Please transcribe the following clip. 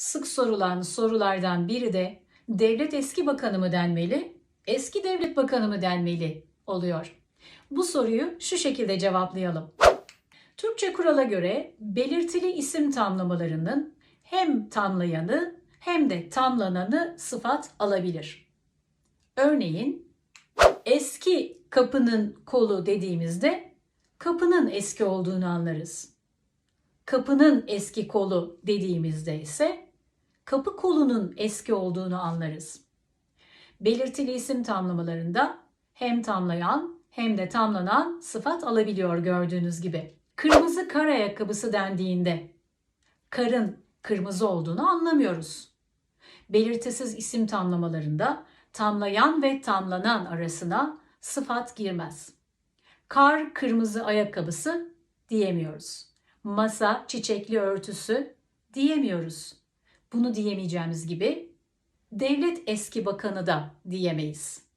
Sık sorulan sorulardan biri de devlet eski bakanı mı denmeli, eski devlet bakanı mı denmeli oluyor. Bu soruyu şu şekilde cevaplayalım. Türkçe kurala göre belirtili isim tamlamalarının hem tamlayanı hem de tamlananı sıfat alabilir. Örneğin eski kapının kolu dediğimizde kapının eski olduğunu anlarız. Kapının eski kolu dediğimizde ise kapı kolunun eski olduğunu anlarız. Belirtili isim tamlamalarında hem tamlayan hem de tamlanan sıfat alabiliyor gördüğünüz gibi. Kırmızı kar ayakkabısı dendiğinde karın kırmızı olduğunu anlamıyoruz. Belirtisiz isim tamlamalarında tamlayan ve tamlanan arasına sıfat girmez. Kar kırmızı ayakkabısı diyemiyoruz. Masa çiçekli örtüsü diyemiyoruz. Bunu diyemeyeceğimiz gibi devlet eski bakanı da diyemeyiz.